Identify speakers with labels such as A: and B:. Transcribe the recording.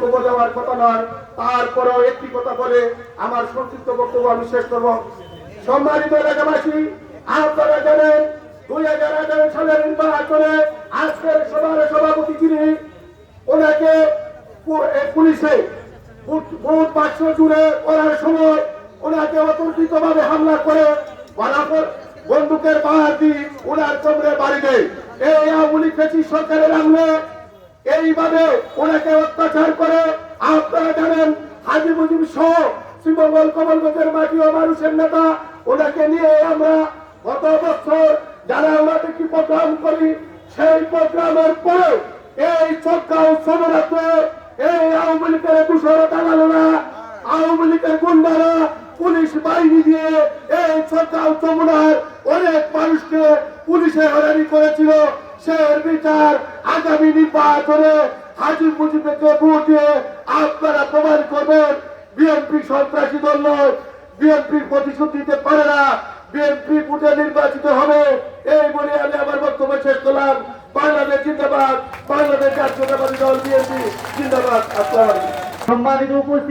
A: বক্তব্য দেওয়ার কথা নয়। তারপরেও একটি কথা বলে আমার সংক্ষিপ্ত বক্তব্য আমি শেষ করব। সম্মানিত এলাকাবাসী, আপনারা জানেন, দুই হাজার এগারো সালের নির্বাচনে আজকের সভার সভাপতি যিনি, ওনাকে পুলিশে বুথ বাক্স জুড়ে করার সময় ওনাকে অতর্কিত ভাবে হামলা করে বলাফল বন্দুকের বাহার দিয়ে ওনার কোমরে বাড়ি দেয়। এই আওয়ামী লীগ সরকারের আমলে এইভাবে ওনাকে অত্যাচার করে আপনারা জানেন হাজি মুজিব সহ শ্রীমঙ্গল কমলগঞ্জের মাটি ও মানুষের নেতা, ওনাকে নিয়ে আমরা গত বছর যারা ওনাকে কি প্রোগ্রাম করি, সেই প্রোগ্রামের পরে এই চক্কা উৎসব রাখবে এই আওয়ামী লীগের টাঙালো না আওয়ামী লীগের গুন্ডারা, পুলিশ বাহিনী দিয়ে এই চক্কা উৎসবনার অনেক মানুষকে পুলিশে হয়রানি করেছিল। সে বিচার আগামী নির্বাচনে হাজি মুজিবকে ভোট দিয়ে আপনারা প্রমাণ করবেন, বিএনপি সন্ত্রাসী দল নয় বিএনপির প্রতিশোধ দিতে পারে না, বিএনপি ভোটে নির্বাচিত হবে। এই বলে আমি আমার বক্তব্য শেষ করলাম। বাংলাদেশ জিন্দাবাদ, বাংলাদেশ জাতীয়তাবাদী দল বিএনপি, জিন্দাবাদ। আলাইকুম।
B: সম্মানিত উপস্থিত